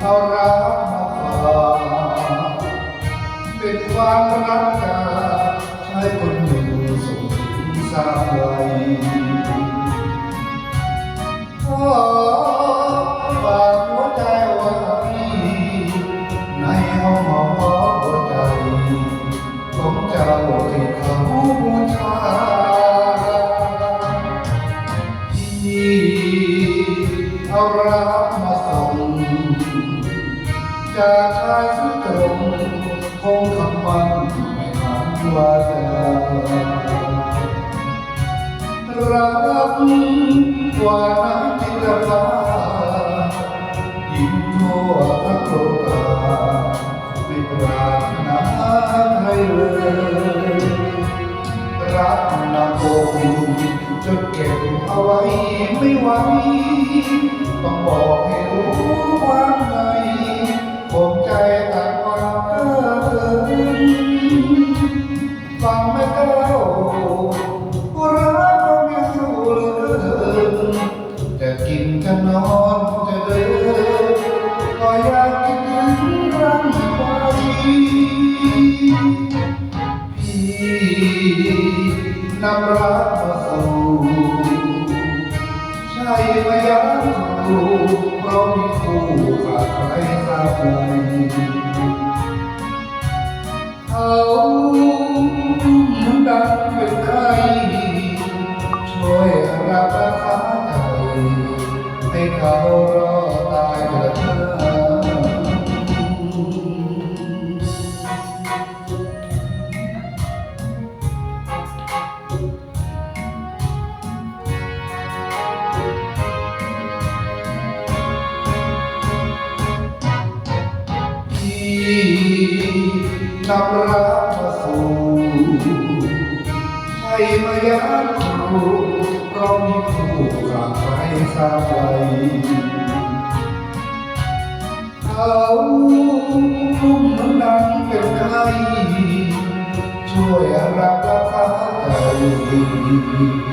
เอารักมาฝากเป็นความรักกันให้คนหนึ่งสุขสาไว้ จากชายสุดตรงคงคำมันไม่หันว่าจะรักกว่าน้ำจิตรฟ้ายิ่งทั่วทั้งโลกาไม่ปรารถนาใครเลยรักนำโกจนเก็บเอาไว้ไม่ไหว ต้องบอกให้รู้ความในผมใจต่างความเพ้อเกินฟังไม่เข้ารักก็ไม่รู้เลยจะกินจะนอนจะเดินก็อยากคิดถึงรังไว้พี่นำรัก เลยเขาดังเป็นใครช่วย นำรักมาสู่ใช่มายาครูเพราะมีคู่ขาดใครทราบไวเขาลุ่มน้ำนังเป็นใครช่วยรับราคาใจ